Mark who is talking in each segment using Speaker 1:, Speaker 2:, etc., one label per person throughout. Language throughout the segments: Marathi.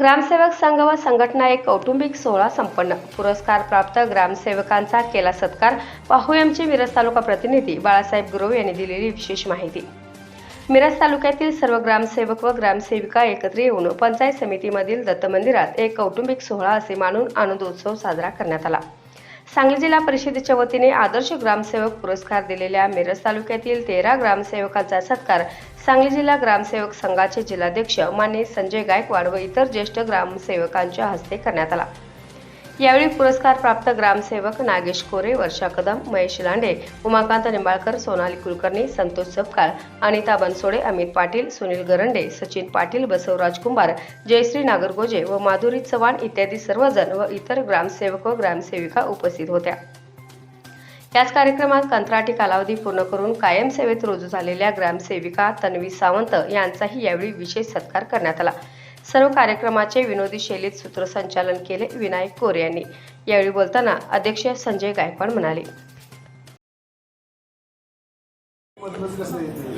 Speaker 1: ग्रामसेवक संघ व संघटना एक कौटुंबिक सोहळा संपन्न. पुरस्कार प्राप्त ग्रामसेवकांचा केला सत्कार. पाहुयांचे मिरज तालुका प्रतिनिधी बाळासाहेब गुरव यांनी दिलेली विशेष माहिती. मिरज तालुक्यातील सर्व ग्रामसेवक व ग्रामसेविका एकत्र येऊन पंचायत समितीमधील दत्त मंदिरात एक कौटुंबिक सोहळा असे मानून आनंदोत्सव साजरा करण्यात आला. सांगली जिल्हा परिषदेच्या वतीने आदर्श ग्रामसेवक पुरस्कार दिलेल्या मिरज तालुक्यातील तेरा ग्रामसेवकांचा सत्कार सांगली जिल्हा ग्रामसेवक संघाचे जिल्हाध्यक्ष मान्य संजय गायकवाड व इतर ज्येष्ठ ग्रामसेवकांच्या हस्ते करण्यात आला. यावेळी पुरस्कार प्राप्त ग्रामसेवक नागेश कोरे वर्षा कदम महेश लांडे उमाकांत निंबाळकर सोनाली कुलकर्णी संतोष सपकाळ अनिता बनसोडे अमित पाटील सुनील गरंडे सचिन पाटील बसवराज कुंभार जयश्री नागरगोजे व माधुरी चव्हाण इत्यादी सर्वजण व इतर ग्रामसेवक व ग्रामसेविका उपस्थित होत्या. याच कार्यक्रमात कंत्राटी कालावधी पूर्ण करून कायम सेवेत रुजू झालेल्या ग्रामसेविका तन्वी सावंत यांचाही यावेळी विशेष सत्कार करण्यात आला. सर्व कार्यक्रमाचे विनोदी शैलीत सूत्रसंचालन केले विनायक कोरे यांनी. यावेळी बोलताना अध्यक्ष संजय गायकवाड म्हणाले.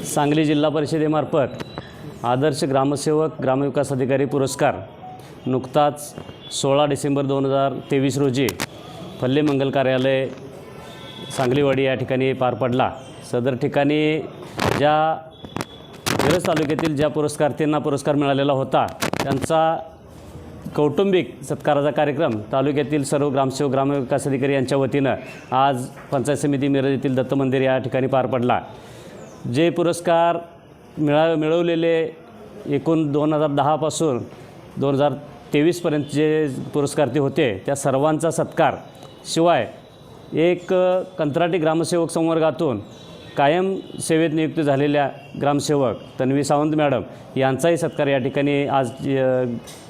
Speaker 2: सांगली जिल्हा परिषदेमार्फत आदर्श ग्रामसेवक ग्रामविकास अधिकारी पुरस्कार. नुकताच सोळा डिसेंबर दोन हजार तेवीस रोजी फल्ले मंगल कार्यालय सांगलीवाडी या ठिकाणी पार पडला. सदर ठिकाणी ज्या मिरज तालुक्यातील ज्या पुरस्कार्थींना पुरस्कार मिळालेला होता त्यांचा कौटुंबिक सत्काराचा कार्यक्रम तालुक्यातील सर्व ग्रामसेवक ग्रामविकास अधिकारी यांच्या वतीनं आज पंचायत समिती मिरज येथील दत्त मंदिर या ठिकाणी पार पडला. जे पुरस्कार मिळा मिळवलेले एकूण दोन हजार दहापासून दोन हजार तेवीसपर्यंत जे पुरस्कार्थी होते त्या सर्वांचा सत्कार शिवाय एक कंत्राटी ग्रामसेवक संवर्गातून कायम सेवेत नियुक्त झालेल्या ग्रामसेवक तन्वी सावंत मॅडम यांचाही सत्कार या ठिकाणी आज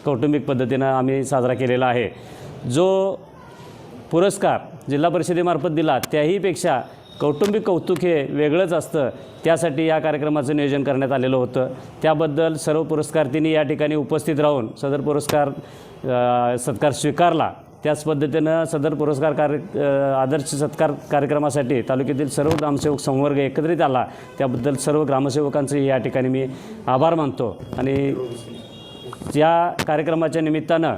Speaker 2: कौटुंबिक पद्धतीनं आम्ही साजरा केलेला आहे. जो पुरस्कार जिल्हा परिषदेमार्फत दिला त्याहीपेक्षा कौटुंबिक कौतुक हे वेगळंच असतं. त्यासाठी या कार्यक्रमाचं नियोजन करण्यात आलेलं होतं. त्याबद्दल सर्व पुरस्कार्थींनी या ठिकाणी उपस्थित राहून सदर पुरस्कार सत्कार स्वीकारला. त्याच पद्धतीनं सदर पुरस्कार कार्य आदर्श सत्कार कार्यक्रमासाठी तालुक्यातील सर्व ग्रामसेवक संवर्ग एकत्रित आला. त्याबद्दल सर्व ग्रामसेवकांचे या ठिकाणी मी आभार मानतो. आणि या कार्यक्रमाच्या निमित्तानं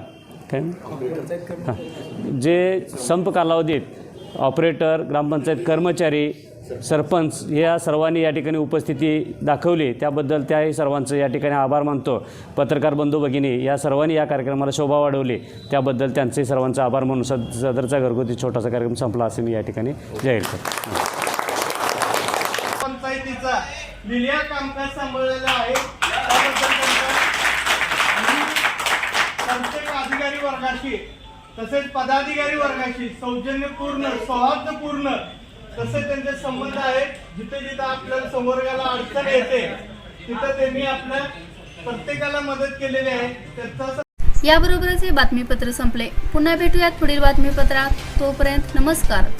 Speaker 2: काय? हां. जे संप कालावधीत ऑपरेटर ग्रामपंचायत कर्मचारी सरपंच या सर्वांनी या ठिकाणी उपस्थिती दाखवली. त्याबद्दल त्याही सर्वांचं या ठिकाणी आभार मानतो. पत्रकार बंधू भगिनी या सर्वांनी या कार्यक्रमाला शोभा वाढवली. त्याबद्दल त्यांचे सर्वांचा आभार मानून सद सदरचा घरगुती छोटासा कार्यक्रम संपला असे मी या ठिकाणी जाहीर करतो.
Speaker 3: पंचायतीचा लिलिया कामकाज सांभाळलेला आहे. अधिकारी वर्गाशी तसेच पदाधिकारी वर्गाशी सौजन्यपूर्ण सौहार्दपूर्ण तसे त्यांचे संबंध आहेत. जिथे जिथे आपल्याला संवर्गाला अडचण येते तिथं त्यांनी आपल्या प्रत्येकाला मदत केलेली आहे. त्याचा
Speaker 4: याबरोबरच हे बातमीपत्र संपले. पुन्हा भेटूयात पुढील बातमीपत्रात. तोपर्यंत नमस्कार.